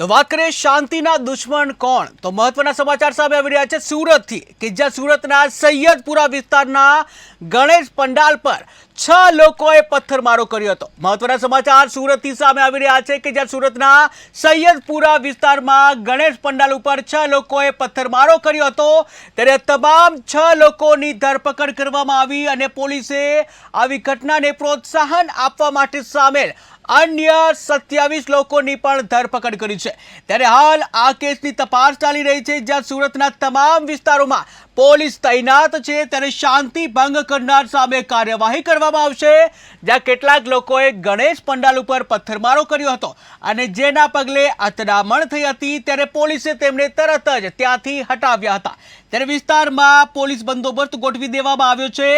તો વાત કરીએ શાંતિના દુશ્મન કોણ? તો મહત્વના સમાચાર સામે આવી રહ્યા છે સુરતથી, કે જ્યાં સુરતના સૈયદપુરા વિસ્તારના ગણેશ પંડાલ પર છ લોકોએ પથ્થરમારો કર્યો હતો. મહત્વના સમાચાર સુરતથી સામે આવી રહ્યા છે કે જ્યાં સુરતના સૈયદપુરા વિસ્તારમાં ગણેશ પંડાલ ઉપર છ લોકોએ પથ્થરમારો કર્યો હતો. ત્યારે તમામ છ લોકોની ધરપકડ કરવામાં આવી અને પોલીસે આવી ઘટનાને પ્રોત્સાહન આપવા માટે સામેલ અન્ય સત્યાવીસ લોકોની પણ ધરપકડ કરી છે. ત્યારે હાલ આ કેસની તપાસ ચાલી રહી છે, જ્યાં સુરતના તમામ વિસ્તારોમાં પોલીસ તૈનાત છે. ત્યારે શાંતિ ભંગ કરનાર સામે કાર્યવાહી કરવામાં આવશે, જ્યાં કેટલાક લોકોએ ગણેશ પંડાલ ઉપર પથ્થરમારો કર્યો હતો અને જેના પગલે અથડામણ થઈ હતી. ત્યારે પોલીસે તેમને તરત જ ત્યાંથી હટાવ્યા હતા. ત્યારે વિસ્તારમાં પોલીસ બંદોબસ્ત ગોઠવી દેવામાં આવ્યો છે.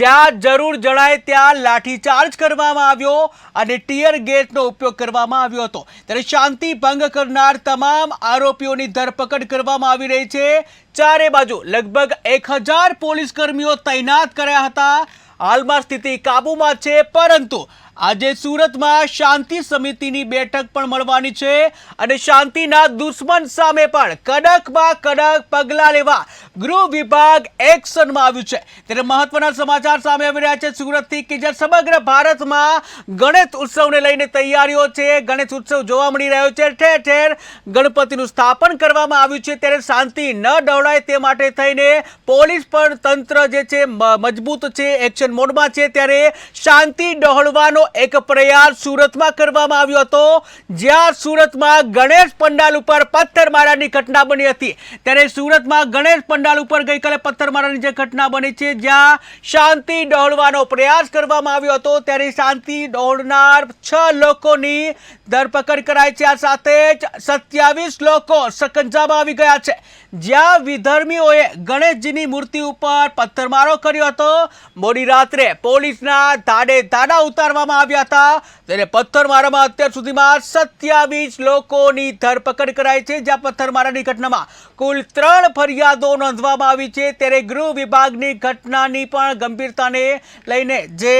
જ્યાં જરૂર જણાય ત્યાં લાઠીચાર્જ કરવામાં આવ્યો અને ટીયર ગેસનો ઉપયોગ કરવામાં આવ્યો હતો. ત્યારે શાંતિ ભંગ કરનાર તમામ આરોપીઓની ધરપકડ કરવામાં આવી રહી છે. ચારે બાજુ લગભગ એક પોલીસ કર્મીઓ તૈનાત કર્યા હતા. હાલમાં સ્થિતિ કાબૂમાં છે, પરંતુ આજે સુરતમાં શાંતિ સમિતિની બેઠક પણ મળવાની છે અને શાંતિના દુશ્મન સામે પણ કડકમાં કડક પગલાં લેવા ગૃહ વિભાગ એક્શનમાં આવ્યું છે. ત્યારે મહત્વના સમાચાર સામે આવી રહ્યા છે સુરતથી કે જ્યાં સમગ્ર ભારતમાં ગણેશ ઉત્સવને લઈને તૈયારીઓ છે. ગણેશ ઉત્સવ જોવા મળી રહ્યો છે. ઠેર ઠેર ગણપતિનું સ્થાપન કરવામાં આવ્યું છે. ત્યારે શાંતિ ન ડવડાય તે માટે થઈને પોલીસ પણ તંત્ર જે છે મજબૂત છે, એક્શન મોડમાં છે. ત્યારે શાંતિ ડહોળવાનો એક પ્રયાસ સુરતમાં કરવામાં આવ્યો હતો. જ્યાં સુરતમાં ગણેશ પંડાલ ઉપર પથ્થરમારાની ઘટના બની હતી. ત્યારે સુરતમાં ગણેશ પંડાલ ઉપર ગઈકાલે પથ્થરમારાની જે ઘટના બની છે, જ્યાં શાંતિ ડહોળવાનો પ્રયાસ કરવામાં આવ્યો હતો. ત્યારે શાંતિ ડહોળનાર છ લોકોની ધરપકડ કરાઈ છે. આ સાથે જ સત્યાવીસ લોકો સકંજામાં આવી ગયા છે. જ્યાં વિધર્મીઓએ ગણેશજીની મૂર્તિ ઉપર પથ્થરમારો કર્યો હતો. મોડી રાત્રે પોલીસના ધાડે ધાડા ઉતારવામાં આવ્યા હતા. ત્યારે પથ્થરમારામાં અત્યાર સુધીમાં સત્યાવીસ લોકોની ધરપકડ કરાઈ છે. જ્યાં પથ્થરમારાની ઘટનામાં કુલ ત્રણ ફરિયાદો નોંધવામાં આવી છે. ત્યારે ગૃહ વિભાગની ઘટનાની પણ ગંભીરતાને લઈને જે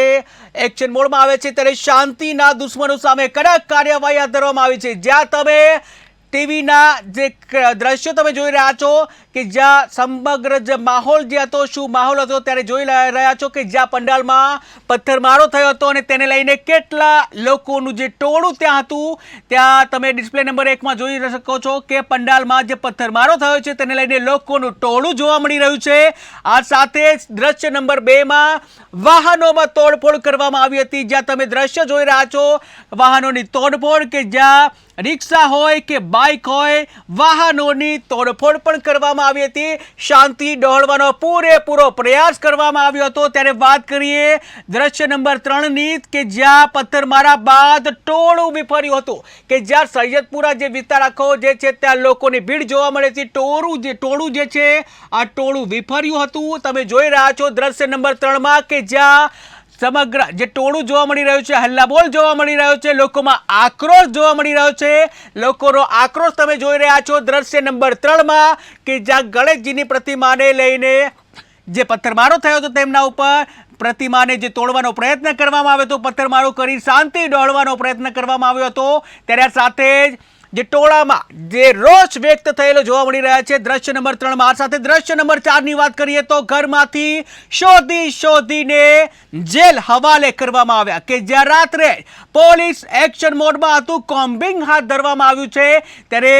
એક્શન મોડમાં આવે છે, ત્યારે શાંતિના દુશ્મનો સામે કડક કાર્યવાહી હાથ ધરવામાં આવી છે. જ્યાં તમે ટીવીના જે દ્રશ્યો તમે જોઈ રહ્યા છો કે જ્યાં સમગ્ર જે માહોલ જે હતો, શું માહોલ હતો ત્યારે જોઈ રહ્યા છો કે જ્યાં પંડાલમાં પથ્થરમારો થયો હતો અને તેને લઈને કેટલા લોકોનું જે ટોળું ત્યાં હતું, ત્યાં તમે ડિસ્પ્લે નંબર એકમાં જોઈ શકો છો કે પંડાલમાં જે પથ્થરમારો થયો છે તેને લઈને લોકોનું ટોળું જોવા મળી રહ્યું છે. આ સાથે જ દ્રશ્ય નંબર બેમાં વાહનોમાં તોડફોડ કરવામાં આવી હતી. જ્યાં તમે દ્રશ્ય જોઈ રહ્યા છો, વાહનોની તોડફોડ કે જ્યાં રિક્ષા હોય કે બાઇક હોય, વાહનોની તોડફોડ પણ કરવામાં આવી હતી. શાંતિ ડહોળવાનો પૂરેપૂરો પ્રયાસ કરવામાં આવ્યો હતો. ત્યારે વાત કરીએ દ્રશ્ય નંબર ત્રણની કે જ્યાં પથ્થરમારા બાદ ટોળું વિફર્યું હતું. કે જ્યાં સૈયદપુરા જે વિસ્તાર આખો જે છે, ત્યાં લોકોની ભીડ જોવા મળે છે. ટોળું જે ટોળું જે છે, આ ટોળું વિફર્યું હતું. તમે જોઈ રહ્યા છો દ્રશ્ય નંબર ત્રણમાં કે જ્યાં સમગ્ર જે ટોળું જોવા મળી રહ્યું છે, હલ્લાબોલ જોવા મળી રહ્યો છે, લોકોમાં આક્રોશ જોવા મળી રહ્યો છે. લોકોનો આક્રોશ તમે જોઈ રહ્યા છો દ્રશ્ય નંબર ત્રણમાં કે જ્યાં ગણેશજીની પ્રતિમાને લઈને જે પથ્થરમારો થયો હતો તેમના ઉપર પ્રતિમાને જે તોડવાનો પ્રયત્ન કરવામાં આવ્યો હતો, પથ્થરમારો કરી શાંતિ દોડવાનો પ્રયત્ન કરવામાં આવ્યો હતો. ત્યારે સાથે જ જે ટોળામાં જે રોષ વ્યક્ત થયેલો જોવા મળી રહ્યા છે, દ્રશ્ય નંબર ત્રણમાં સાથે દ્રશ્ય નંબર ચારની વાત કરીએ તો ઘરમાંથી શોધી શોધીને જેલ હવાલે કરવામાં આવ્યા કે જ્યાં રાત્રે પોલીસ એક્શન મોડમાં હતું, કોમ્બિંગ હાથ ધરવામાં આવ્યું છે. ત્યારે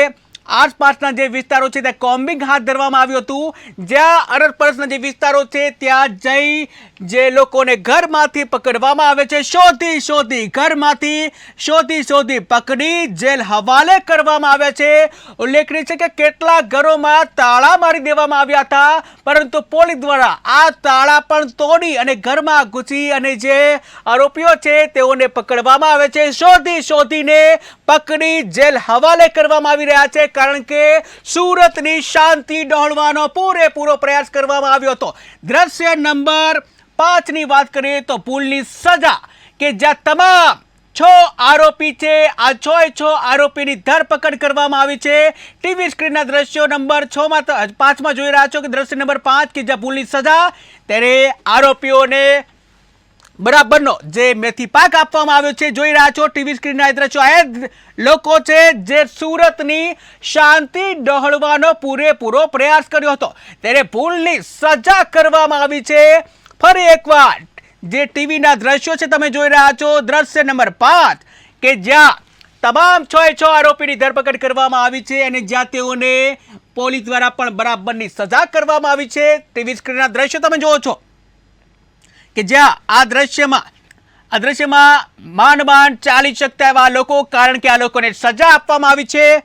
આસપાસના જે વિસ્તારો છે, ત્યાં કોમ્બિંગ હાથ ધરવામાં આવ્યું હતું. જ્યાં અરસપરસના જે વિસ્તારો છે, ત્યાં જઈ જે લોકોને ઘરમાંથી પકડવામાં આવે છે, શોધી શોધી ઘરમાંથી શોધી શોધી પકડી જેલ હવાલે કરવામાં આવ્યા છે. ઉલ્લેખનીય છે કે કેટલાક ઘરોમાં તાળા મારી દેવામાં આવ્યા હતા, પરંતુ પોલીસ દ્વારા આ તાળા પણ તોડી અને ઘરમાં ઘૂસી અને જે આરોપીઓ છે, તેઓને પકડવામાં આવે છે. શોધી શોધીને પકડી જેલ હવાલે કરવામાં આવી રહ્યા છે. કારણ કે સુરતની શાંતિ ડહોળવાનો પૂરેપૂરો પ્રયાસ કરવામાં આવ્યો હતો. દ્રશ્ય નંબર પાંચની વાત કરીએ તો ભૂલની સજા કે જ્યાં તમામ છ આરોપી છે, આ છ છ આરોપીની ધરપકડ કરવામાં આવી છે. ટીવી સ્ક્રીનના દ્રશ્યો નંબર છ માં પાંચમાં જોઈ રહ્યા છો કે દ્રશ્ય નંબર પાંચ કે જ્યાં ભૂલની સજા, ત્યારે આરોપીઓને બરાબરનો જે મેથી પાક આપવામાં આવ્યો છે, જોઈ રહ્યા છો ટીવી સ્ક્રીનના દ્રશ્યો આ લોકો છે જે સુરતની શાંતિ ડહોળવાનો પૂરેપૂરો પ્રયાસ કર્યો હતો. ત્યારે ભૂલની સજા કરવામાં આવી છે. ફરી એકવાર જે ટીવીના દ્રશ્યો છે, તમે જોઈ રહ્યા છો. દ્રશ્ય નંબર પાંચ, કે જ્યાં તમામ છ છ આરોપીની ધરપકડ કરવામાં આવી છે અને જ્યાં તેઓને પોલીસ દ્વારા પણ બરાબરની સજા કરવામાં આવી છે. ટીવી સ્ક્રીનના દ્રશ્યો તમે જુઓ છો. કે જ્યાં આ દ્રશ્યમાં આ દ્રશ્યમાં માંડ માંડ ચાલી શકતા એવા લોકો, કારણ કે આ લોકોને સજા આપવામાં આવી છે.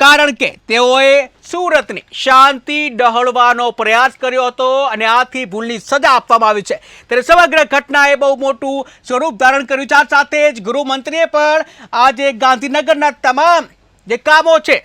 કારણ કે તેઓએ સુરતની શાંતિ ડહોળવાનો પ્રયાસ કર્યો હતો અને આથી ભૂલની સજા આપવામાં આવી છે. ત્યારે સમગ્ર ઘટનાએ બહુ મોટું સ્વરૂપ ધારણ કર્યું. છે આ સાથે જ ગૃહમંત્રીએ પણ આજે ગાંધીનગરના તમામ જે કામો છે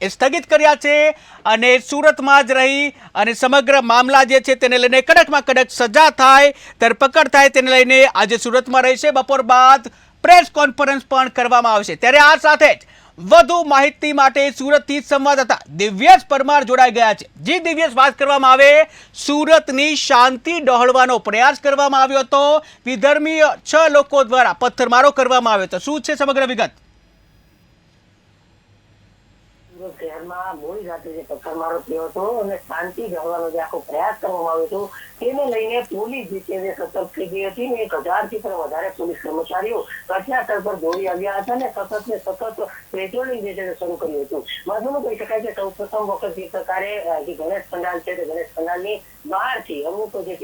એ સ્થગિત કર્યા છે અને સુરતમાં જ રહી અને સમગ્ર મામલા જે છે તેને લઈને કડકમાં કડક સજા થાય, ધરપકડ થાય તેને લઈને આજે સુરતમાં રહેશે. બપોર બાદ પ્રેસ કોન્ફરન્સ પણ કરવામાં આવશે. ત્યારે આ સાથે જ વધુ માહિતી માટે સુરતથી સંવાદદાતા દિવ્યેશ પરમાર જોડાઈ ગયા છે. જે દિવ્યેશ, વાત કરવામાં આવે. સુરતની શાંતિ ડહોળવાનો પ્રયાસ કરવામાં આવ્યો હતો. વિધર્મીય છ લોકો દ્વારા પથ્થરમારો કરવામાં આવ્યો હતો. શું છે સમગ્ર વિગત? કર્મચારીઓ ઘટના પર દોડી આવ્યા હતા ને સતત શરૂ કર્યું હતું. મહત્વનું કહી શકાય કે સૌ પ્રથમ વખત જે પ્રકારે જે છે તે ગણેશ પંડાલની બહારથી અમુક જે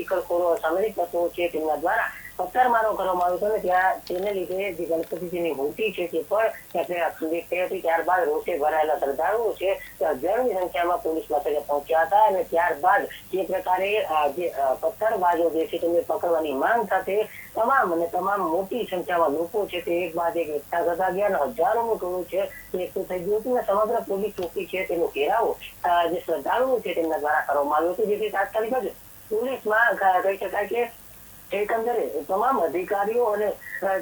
સામાજિક તત્વો છે તેમના દ્વારા પથ્થરમારો કરવામાં આવ્યો અને ત્યાં તેને લીધે જે ગણપતિજીની મૂર્તિ છે તે પણ ત્યારબાદ રોષે ભરાયેલા શ્રદ્ધાળુઓ છે તે સંખ્યામાં પોલીસ મથકે પહોંચ્યા હતા અને ત્યારબાદ જે પ્રકારે જે પથ્થરબાજો જે છે તેમને પકડવાની માંગ સાથે તમામ અને તમામ મોટી સંખ્યામાં લોકો છે તે એક બાદ એક એકઠા થતા ગયા અને હજારોનું ટોળું છે તે એકઠું થઈ ગયું હતું અને સમગ્ર પોલીસ ચોકી છે તેનો ઘેરાવો જે શ્રદ્ધાળુઓ છે તેમના દ્વારા કરવામાં આવ્યો હતો. જેથી તાત્કાલિક જ પોલીસમાં કહી શકાય કે એકંદરે તમામ અધિકારીઓ અને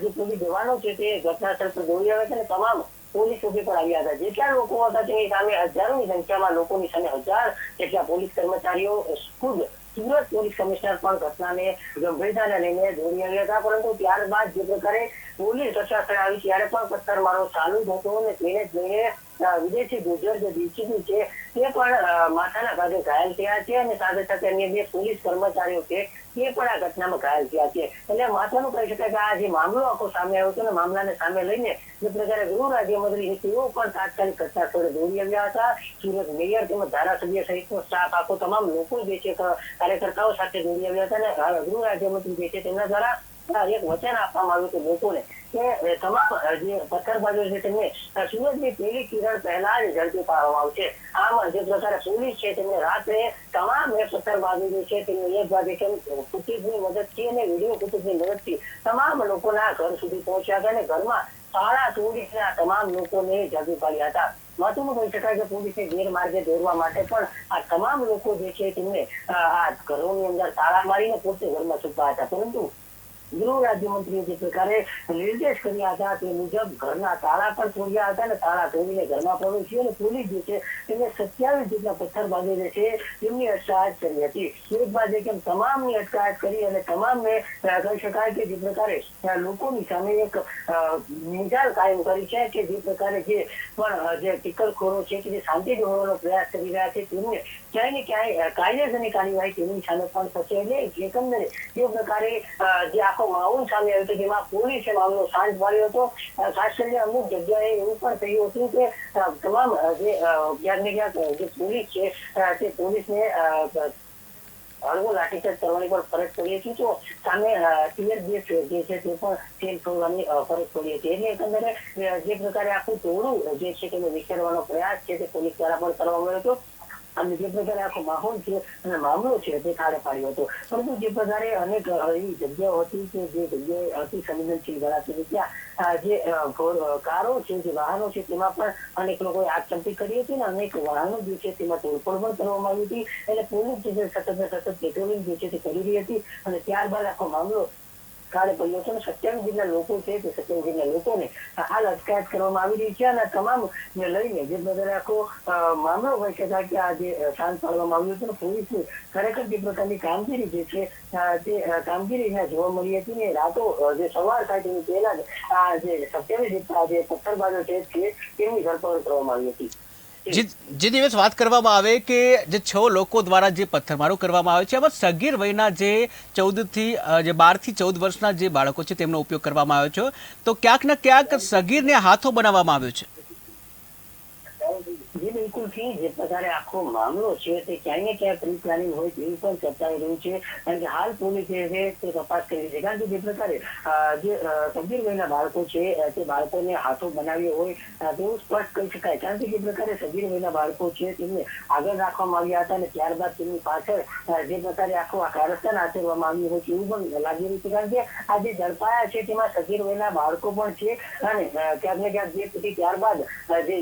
જે પોલીસ જવાનો છે તે ઘટના સ્થળ પર દોડી આવે છે અને તમામ પોલીસ ચોકી પર આવ્યા હતા. જેટલા લોકો હતા તેની સામે હજારોની સંખ્યામાં લોકોની સામે હજાર જેટલા પોલીસ કર્મચારીઓ, ખુદ સુરત પોલીસ કમિશનર પણ ઘટનાને ગંભીરતાને લઈને દોડી આવ્યા હતા. પરંતુ ત્યારબાદ જે પ્રકારે પોલીસ ઘટનાસ્થળે આવી ત્યારે પણ પથ્થરમારો ચાલુ જ હતો અને તેને જ વિદેશી ગુજર જે ડીસીપી છે તે પણ માથાના ભાગે ઘાયલ થયા છે અને સાથે સાથે અન્ય બે પોલીસ કર્મચારીઓ છે તે પણ આ ઘટનામાં ઘાયલ થયા છે. એટલે માથાનું કહી શકાય કે આ જે મામલો આખો સામે આવ્યો હતો ને, મામલાને સામે લઈને જે પ્રકારે ગૃહ રાજ્યમંત્રી છે, તેઓ પણ તાત્કાલિક ઘટના સ્થળે દોડી આવ્યા હતા. સુરત મેયર તેમજ ધારાસભ્ય સહિતનો સ્ટાફ આખો તમામ લોકો જે છે કાર્યકર્તાઓ સાથે દોડી આવ્યા હતા અને ગૃહ રાજ્યમંત્રી જે છે, તેમના દ્વારા એક વચન આપવામાં આવ્યું હતું લોકોને. કે તમામ જે પથ્થરબાજો છે તેમને સૂરજની પેલી કિરણ પહેલા જ ઝડપી પાડવામાં આવશે આમ જે પ્રકારે પોલીસ છે તેમને રાત્રે તમામ એ પથ્થરબાજો જે છે. તેમને એક બાજુ કેમ ફૂટેજની મદદથી અને વીડિયો ફૂટેજની મદદથી તમામ લોકોના ઘર સુધી પહોંચ્યા હતા અને ઘરમાં તાળા તોડીને તમામ લોકોને ઝડપી પાડ્યા હતા. મહત્વનું કહી શકાય કે પોલીસે ગેરમાર્ગે દોરવા માટે પણ આ તમામ લોકો જે છે તેમને આ ઘરોની અંદર તાળા મારીને પોતે ઘરમાં છુપાયા હતા. પરંતુ ગૃહ રાજ્યમંત્રીએ જે નિર્દેશ કર્યા હતા તે મુજબ ઘરના તાળા પણ તોડ્યા હતા અને તાળા તોડીને ઘરમાં પ્રવેશી અને પોલીસ જે છે તેમને સત્યાવીસ જેટલા પથ્થરબાજો જે છે તેમની અટકાયત કરી હતી. એક બાદ કેમ તમામની અટકાયત કરી અને તમામને કહી શકાય કે જે પ્રકારે લોકોની સામે એક નિજાલ કાયમ કરી છે કે જે પ્રકારે જે પણ જે ટીકરખોરો છે કે જે શાંતિ જોવાનો પ્રયાસ કરી રહ્યા છે તેમને ક્યાંય ને ક્યાંય કાયદેસરની કાર્યવાહી તેની સામે પણ થશે એટલે એકંદરે જે પ્રકારે જે આખો માહોલ સામે આવ્યો હતો, જેમાં પોલીસે મામલો શાંત પાડ્યો હતો ખાસ કરીને અમુક જગ્યાએ એવું પણ થયું હતું કે તમામ જે ક્યાંક ને ક્યાંક જે પોલીસ છે તે પોલીસને હળવો લાઠીચાર્જ કરવાની પણ ફરજ પડી હતી. તો સામે ટીયર બેસ જે છે તે પણ તેલ છોડવાની ફરજ પડી હતી. એટલે એકંદરે જે પ્રકારે આખું ટોળું જે છે તેને વિખેરવાનો પ્રયાસ છે તે પોલીસ દ્વારા પણ કરવામાં આવ્યો હતો. અને જે પ્રકારે આખો માહોલ છે અને મામલો છે તે ખાડે પાડ્યો હતો. પરંતુ જે પ્રકારે અનેક એવી જગ્યાઓ હતી કે જે જગ્યાએ અતિ સંવેદનશીલ ગણાતી હતી ત્યાં જે કારો છે, જે વાહનો છે, તેમાં પણ અનેક લોકોએ આગચંપી કરી હતી અને અનેક વાહનો જે છે તેમાં તોડફોડ પણ કરવામાં આવી હતી. એટલે પોલીસ જે સતત સતત પેટ્રોલિંગ જે છે તે કરી રહી હતી અને ત્યારબાદ આખો મામલો ખાડે પડ્યો છે અને સત્યાવીસ જેટલા લોકો છે તે સત્યાવીસ જેટલા લોકોને હાલ અટકાયત કરવામાં આવી રહી છે અને તમામ ને લઈને જે બધા આખો મામલો હોય છે કે આ જે શાંત પાડવામાં આવ્યું હતું પોલીસ ખરેખર જે પ્રકારની કામગીરી જે છે તે કામગીરી જોવા મળી હતી ને, રાતો જે સવાર થાય તેની પહેલા જ આ જે સત્યાવીસ જે પથ્થરબાજો છે તેની ધરપકડ કરવામાં આવી હતી. જે દિવસ વાત કરવામાં આવે કે જે છ લોકો દ્વારા જે પથ્થરમારો કરવામાં આવે છે એમાં સગીર વયના જે ચૌદથી જે બારથી ચૌદ વર્ષના જે બાળકો છે, તેમનો ઉપયોગ કરવામાં આવ્યો છે. તો ક્યાંક ને ક્યાંક સગીરને હાથો બનાવવામાં આવ્યો છે. જે, બિલકુલથી જે પ્રકારે આખો મામલો છે તે ક્યાંય ને ક્યાંય પ્રી પ્લાનિંગ હોય તેવું પણ ચર્ચાઈ રહ્યું છે. કારણ કે હાલ પોલીસ છે તે તપાસ કરી છે. કારણ કે જે પ્રકારે જે સગીર વયના બાળકો છે તે બાળકોને હાથો બનાવ્યો હોય તેવું સ્પષ્ટ કહી શકાય. કારણ કે જે પ્રકારે સગીર વયના બાળકો છે, તેમને આગળ રાખવામાં આવ્યા હતા અને ત્યારબાદ તેમની પાછળ જે પ્રકારે આખો આ કારસ્તાન આચરવામાં આવ્યું હોય તેવું પણ લાગી રહ્યું છે. કારણ કે આ જે ઝડપાયા છે, તેમાં સગીર વયના બાળકો પણ છે અને ક્યાંક ને ક્યાંક જે પછી ત્યારબાદ જે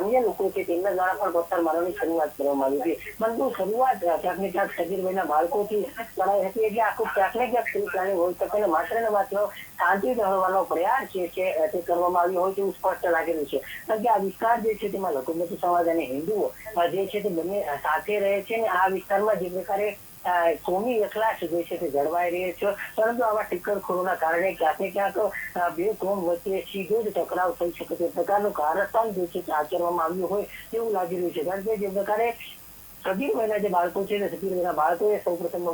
અન્ય લોકો છે તેમના દ્વારા પણ પથ્થર મારવાની શરૂઆત કરવામાં આવી હતી. પરંતુ શરૂઆત ક્યાંક ને ક્યાંક સગીર વયના બાળકોથી કરાઈ હતી એટલે આખું ક્યાંક ને ક્યાંક પ્રી પ્લાનિંગ હોઈ શકે માત્ર ને માત્ર શાંતિ જાળવવાનો પ્રયાસ જે છે તે કરવામાં આવ્યો હોય તેવું સ્પષ્ટ લાગેલું છે. કારણ કે આ વિસ્તાર જે છે તેમાં લઘુમતી સમાજ અને હિન્દુઓ જે છે તે બંને સાથે રહે છે અને આ વિસ્તારમાં જે પ્રકારે કોમી એકલાશ જે છે તે જળવાઈ રહે છે. પરંતુ આવા ટીકરખોરોના કારણે ક્યાંક ક્યાંક બે કોમ વચ્ચે સીધો જ ટકરાવ થઈ શકે તે પ્રકારનું કારસ્તાન જે છે આચરવામાં આવ્યું હોય તેવું લાગી રહ્યું છે. કારણ કે જે પ્રકારે સગીર મહિના જે બાળકો છે તે સગીર વયના બાળકોએ સૌ પ્રથમ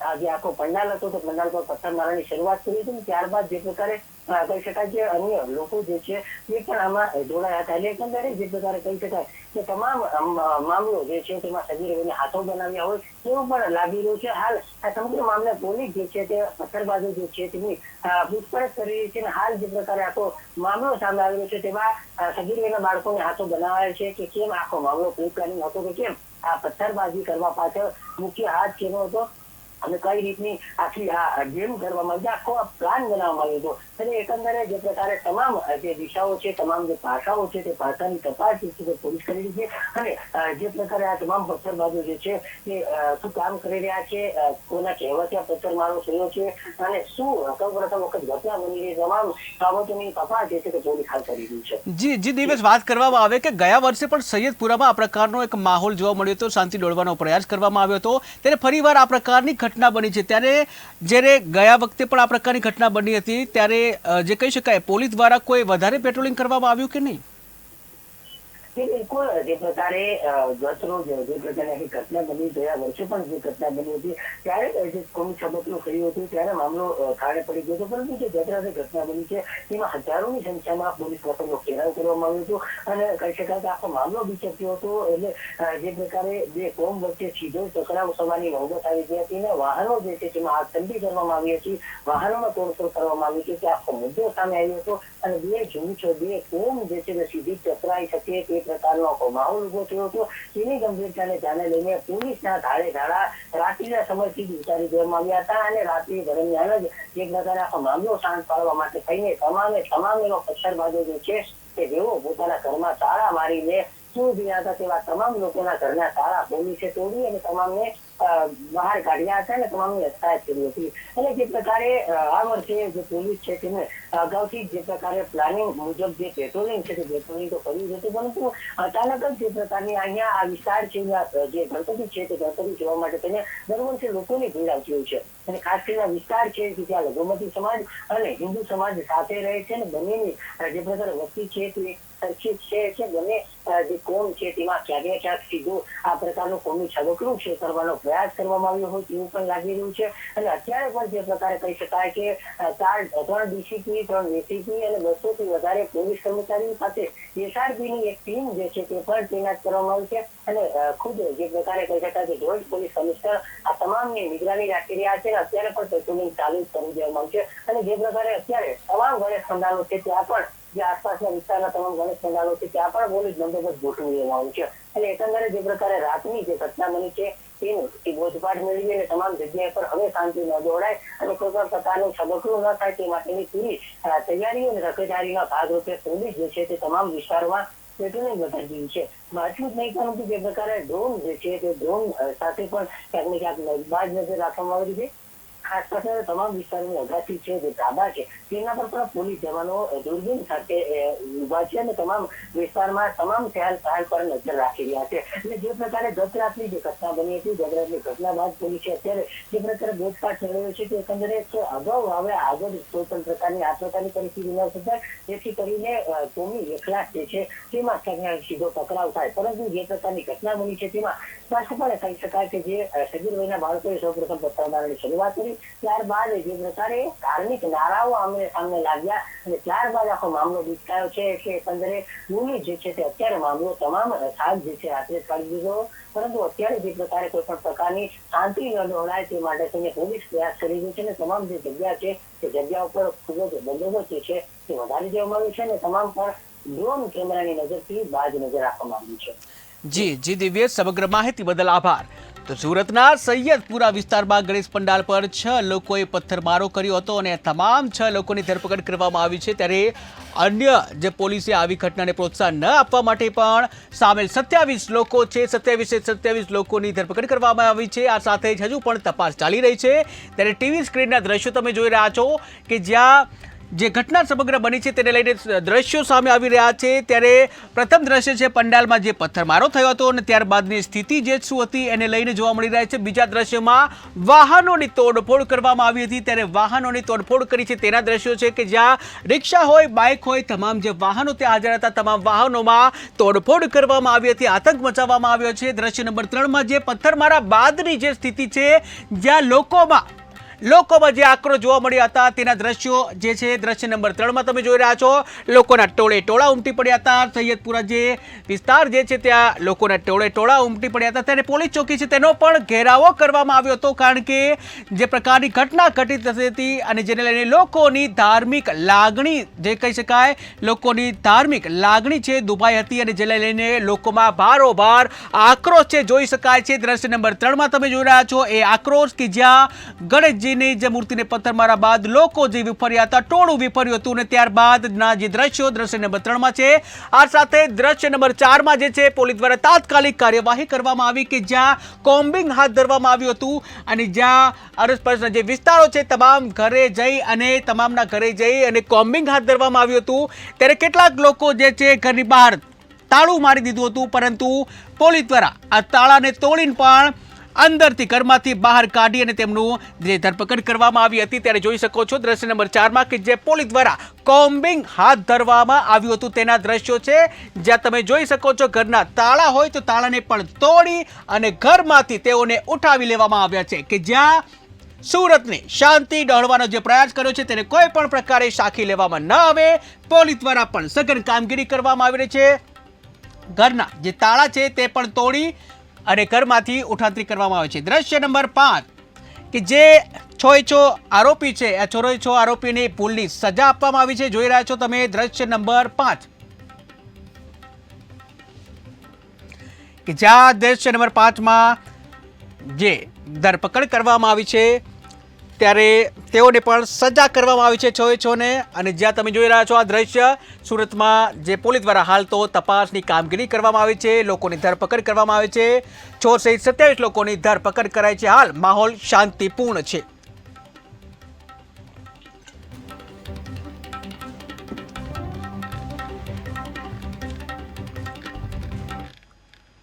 આજે આખો પંડાલ હતો તો પંડાલ પર પથ્થર મારવાની શરૂઆત કરી હતી ત્યારબાદ જે પ્રકારે કહી શકાય કે અન્ય લોકો જે છે એ પણ આમાં જોડાયા હતા. એટલે એકંદરે જે પ્રકારે કહી શકાય કે તમામ મામલો જે છે તેમાં સગીર વયને હાથો બનાવ્યા હોય તેવું પણ લાગી રહ્યું છે. હાલ આ સમગ્ર મામલે પોલીસ જે છે તે પથ્થરબાજુ જે છે અ, પૂછપરછ કરી રહી છે અને હાલ જે પ્રકારે આખો મામલો સામે આવ્યો છે તેમાં અ, સગીર બાળકોને હાથો બનાવાયા છે કે કેમ આખો મામલો પ્રી પ્લાનિંગ હતો કે કેમ આ પથ્થરબાજી કરવા પાછળ મુખ્ય હાથ કેનો હતો? અને કઈ રીતની આખી આ ગેમ કરવામાં આવી આખો આ પ્લાન બનાવવામાં આવ્યો હતો. અને એકંદરે જે પ્રકારે તમામ જે દિશાઓ છે, તમામ જે પાસાઓ છે, તે પાસાની તપાસ જે છે તે પોલીસ કરી રહી છે. અને જે પ્રકારે આ તમામ પથ્થરબાજો જે છે તે શું કામ કરી રહ્યા છે કોના કહેવાથી આ પથ્થરમારો થયો છે અને શું સૌ પ્રથમ વખત ઘટના બની રહી તમામ બાબતોની તપાસ જે છે તે પોલીસ હાલ કરી રહી છે. જી, જે દિવસ વાત કરવામાં આવે કે ગયા વર્ષે પણ સૈયદપુરામાં આ પ્રકારનો એક માહોલ જોવા મળ્યો હતો. શાંતિ દોડવાનો પ્રયાસ કરવામાં આવ્યો હતો. ત્યારે ફરીવાર આ પ્રકારની ઘટના બની છે. ત્યારે જ્યારે ગયા વખતે પણ આ પ્રકારની ઘટના બની હતી, ત્યારે જે કહી શકાય, પોલીસ દ્વારા કોઈ વધારે પેટ્રોલિંગ કરવામાં આવ્યું કે નહીં? જે બિલકુલ જે પ્રકારે અ, ગત રોજ જે પ્રકારે આખી ઘટના બની ગયા વર્ષે પણ જે ઘટના બની હતી ત્યારે જે કોમી છબકનું થયું હતું ત્યારે મામલો ખાડે પડી ગયો હતો. પરંતુ જે ગત રાત્રે ઘટના બની છે તેમાં હજારોની સંખ્યામાં પોલીસ મથકનો ઘેરાવ કરવામાં આવ્યો હતો અને કહી શકાય કે આખો મામલો બિચક્યો હતો એટલે જે પ્રકારે બે કોમ વચ્ચે સીધો ટકરાવ થવાની નોબત આવી ગઈ હતી અને વાહનો જે છે તેમાં આગતંડી કરવામાં આવી હતી. વાહનોમાં તોડફોડ કરવામાં આવી હતી કે આખો મુદ્દો સામે આવ્યો હતો અને બે જૂથ બે કોમ જે છે તે સીધી ટકરાઈ શકે તે પ્રકારનો માહોલ ઊભો થયો હતો. તેની ગંભીરતાને ધ્યાને લઈને પોલીસના ધાડે ધાડા રાત્રિના સમયથી જ ઉતારી દેવામાં આવ્યા હતા અને રાત્રિ દરમિયાન જ એક પ્રકારે આખો મામલો શાંત પાડવા માટે થઈને તમામે તમામ એનો પથ્થરબાજો જે છે કે જેઓ પોતાના ઘરમાં તાળા મારીને શું ગયા હતા તેવા તમામ લોકોના ઘરના તાળા પોલીસે તોડી અને તમામને બહાર કાઢ્યા હતા અને તમામની અટકાયત કરી હતી. અને જે પ્રકારે આ વર્ષે જે પોલીસ છે તેને અગાઉથી જે પ્રકારે પ્લાનિંગ મુજબ જે પેટ્રોલિંગ છે તે પેટ્રોલિંગ તો કર્યું હતું, પરંતુ અચાનક જ જે પ્રકારની અહીંયા આ વિસ્તાર છે જે ગણપતિ છે તે ગણપતિ જોવા માટે તેને દર વર્ષે લોકોની ભીડ આવતી હોય છે. અને ખાસ કરીને વિસ્તાર છે કે ત્યાં લઘુમતી સમાજ અને હિન્દુ સમાજ સાથે રહે છે અને બંનેની જે પ્રકારે વસ્તી છે તે સરખી છે છે બંને જે કોમ છે તેમાં ક્યાંક ક્યાંક સીધું આ પ્રકારનું કોમી છબકડું છે કરવાનો પ્રયાસ કરવામાં આવ્યો હોય તેવું પણ લાગી રહ્યું છે. અને અત્યારે પણ જે પ્રકારે કહી શકાય કે ચાર, ત્રણ ડીસીપી, ત્રણ એસીપી અને બસો થી વધારે પોલીસ કર્મચારીઓ સાથે એસઆરપી ની એક ટીમ જે છે તે પણ તૈનાત કરવામાં આવી છે. અને ખુદ જે પ્રકારે કહી શકાય કે જોઈન્ટ પોલીસ કમિશનર આ તમામની નિગરાની રાખી રહ્યા છે અને અત્યારે પણ પેટ્રોલિંગ ચાલુ જ કરી દેવામાં આવશે અને જે પ્રકારે અત્યારે તમામ ગણેશ પંડાલો છે ત્યાં પણ, જે આસપાસના વિસ્તારના તમામ ગણેશ પંડાલો છે ત્યાં પણ પોલીસ બંદોબસ્ત ગોઠવી દેવામાં આવ્યું છે. અને એકંદરે જે પ્રકારે રાતની જે ઘટના બની છે એ બોધપાઠ મેળવી અને તમામ જગ્યાએ પર હવે શાંતિ ન દોડાય અને કોઈ પણ પ્રકારનું છબકડું ન થાય તે માટેની પૂરી તૈયારીઓ અને તકેદારીના ભાગરૂપે પોલીસ જે છે તે તમામ વિસ્તારમાં પેટ્રોલિંગ વધારી છે. આટલું જ નહીં, પરંતુ જે પ્રકારે ડ્રોન જે છે તે ડ્રોન સાથે પણ ક્યાંક ને ક્યાંક બાજ નજર રાખવામાં આવી છે. ખાસ કરીને તમામ વિસ્તારની અગાસી છે, જે ધાબા છે, તેના પર પણ પોલીસ જવાનો દૂરબીન સાથે ઊભા છે અને તમામ વિસ્તારમાં તમામ ચહેલ પહેલ પર નજર રાખી રહ્યા છે. અને જે પ્રકારે ગત રાતની જે ઘટના બની હતી ગત રાતની ઘટના બાદ પોલીસે અત્યારે જે પ્રકારે બોધપાઠ મેળવ્યો છે, તે એકંદરે અગાઉ હવે આગળ કોઈ પણ પ્રકારની આ પ્રકારની પરિસ્થિતિ ન સર્જાય. જેથી કરીને કોમી એકલાસ જે છે, તેમાં સીધો ટકરાવ થાય. પરંતુ જે પ્રકારની ઘટના બની છે, તેમાં સ્પષ્ટપણે કહી શકાય કે જે સગીર વયના બાળકોએ સૌપ્રથમ પથ્થરમારાની શરૂઆત કરી. ત્યારબાદ જે પ્રકારે ધાર્મિક નારાઓ આમને સામે લાગ્યા અને ત્યારબાદ આખો મામલો બીચકાયો છે કે એકંદરે પોલીસ જે છે તે અત્યારે મામલો તમામ સાજ જે છે હાથે કાઢી દીધો. પરંતુ અત્યારે જે પ્રકારે કોઈ પણ પ્રકારની શાંતિ ન દોડાય તે માટે થઈને પોલીસ પ્રયાસ કરી રહી છે અને તમામ જે જગ્યા છે તે જગ્યા ઉપર ખૂબ જ બંદોબસ્ત છે તે વધારી દેવામાં આવ્યું છે અને તમામ પર ડ્રોન કેમેરાની નજરથી બાજ નજર રાખવામાં આવ્યું છે. જી જી દિવ્ય, સમગ્ર માહિતી બદલ આભાર. તો સુરતના સૈયદપુરા વિસ્તારમાં ગણેશ પંડાલ પર છ લોકોએ પથ્થરમારો કર્યો હતો અને તમામ છ લોકોની ધરપકડ કરવામાં આવી છે. ત્યારે અન્ય જે પોલીસે આવી ઘટનાને પ્રોત્સાહન ન આપવા માટે પણ સામેલ સત્યાવીસ લોકો છે. સત્યાવીસે સત્યાવીસ લોકોની ધરપકડ કરવામાં આવી છે. આ સાથે જ હજુ પણ તપાસ ચાલી રહી છે. ત્યારે ટીવી સ્ક્રીનના દ્રશ્યો તમે જોઈ રહ્યા છો કે જ્યાં જે ઘટના સમગ્ર બની છે તેને લઈને દ્રશ્યો સામે આવી રહ્યા છે. ત્યારે પ્રથમ દ્રશ્ય છે પંડાલમાં જે પથ્થરમારો થયો હતો અને ત્યારબાદની સ્થિતિ જે શું હતી એને લઈને જોવા મળી રહ્યા છે. બીજા દ્રશ્યમાં વાહનોની તોડફોડ કરવામાં આવી હતી. ત્યારે વાહનોની તોડફોડ કરી છે તેના દ્રશ્યો છે કે જ્યાં રિક્ષા હોય, બાઇક હોય, તમામ જે વાહનો ત્યાં હાજર હતા, તમામ વાહનોમાં તોડફોડ કરવામાં આવી હતી. આતંક મચાવવામાં આવ્યો છે. દ્રશ્ય નંબર ત્રણમાં જે પથ્થરમારા બાદની જે સ્થિતિ છે, જ્યાં લોકોમાં લોકોમાં જે આક્રોશ જોવા મળ્યા હતા, તેના દ્રશ્યો જે છે, દ્રશ્ય નંબર ત્રણમાં તમે જોઈ રહ્યા છો. લોકોના ટોળે ટોળા ઉમટી પડ્યા હતા. સૈયદપુરા જે વિસ્તાર જે છે, ત્યાં લોકોના ટોળે ટોળા ઉમટી પડ્યા હતા. ત્યારે પોલીસ ચોકી છે, તેનો પણ ઘેરાવો કરવામાં આવ્યો હતો, કારણ કે જે પ્રકારની ઘટના ઘટી હતી અને જેને લઈને લોકોની ધાર્મિક લાગણી, જે કહી શકાય, લોકોની ધાર્મિક લાગણી છે, દુભાઈ હતી અને જેને લઈને લોકોમાં ભારોભાર આક્રોશ છે, જોઈ શકાય છે. દ્રશ્ય નંબર ત્રણમાં તમે જોઈ રહ્યા છો, એ આક્રોશ કે જ્યાં ગણેશજીની જે મૂર્તિને પથ્થર માર્યા બાદ લોકો જે વિફર્યા હતા, ટોળું વિફર્યું હતું અને ત્યારબાદના જે દ્રશ્યો, દ્રશ્ય નંબર ત્રણમાં છે, આ સાથે દ્રશ્ય નંબર ચારમાં જે છે, પોલીસ દ્વારા તાત્કાલિક કાર્યવાહી કરવામાં આવી કે જ્યાં કોમ્બિંગ હાથ ધરવામાં આવ્યું હતું અને જ્યાં અરસપરસના જે વિસ્તારો છે, તમામ ઘરે જઈ અને તમામના ઘરે જઈ અને કોમ્બિંગ હાથ ધરવામાં આવ્યું હતું. ત્યારે કેટલાક લોકો જે છે, ઘરની બહાર તાળું મારી દીધું હતું, પરંતુ પોલીસ દ્વારા આ તાળાને તોડીને પણ અંદરથી ઘરમાંથી બહાર કાઢી અને તેમનું જે ધરપકડ કરવામાં આવી હતી ત્યારે જોઈ શકો છો દ્રશ્ય નંબર ચારમાં કે જે પોલીસ દ્વારા કોમ્બિંગ હાથ ધરવામાં આવ્યું હતું તેના દ્રશ્યો છે. જ્યાં તમે જોઈ શકો છો ઘરના તાળા હોય તો તાળાને પણ તોડી અને ઘરમાંથી તેઓને ઉઠાવી લેવામાં આવ્યા છે કે જ્યાં સુરતને શાંતિ ડહોળવાનો જે પ્રયાસ કર્યો છે તેને કોઈ પણ પ્રકારે સાખી લેવામાં ન આવે. પોલીસ દ્વારા પણ સઘન કામગીરી કરવામાં આવી રહી છે. ઘરના જે તાળા છે તે પણ તોડી અને ઘરમાંથી ઉઠાંતરી કરવામાં આવે છે. દ્રશ્ય નંબર પાંચ, કે જે છો છો આરોપી છે, આ છોરો છો આરોપીને પુલની સજા આપવામાં આવી છે. જોઈ રહ્યા છો તમે દ્રશ્ય નંબર પાંચ. કે જ્યાં દ્રશ્ય નંબર પાંચમાં જે ધરપકડ કરવામાં આવી છે ત્યારે તેઓને પણ સજા કરવામાં આવી છે છ છોને અને જ્યાં તમે જોઈ રહ્યા છો આ દ્રશ્ય, સુરતમાં જે પોલીસ દ્વારા હાલ તો તપાસની કામગીરી કરવામાં આવી છે, લોકોની ધરપકડ કરવામાં આવી છે. છ સહિત સત્યાવીસ લોકોની ધરપકડ કરાઈ છે. હાલ માહોલ શાંતિપૂર્ણ છે.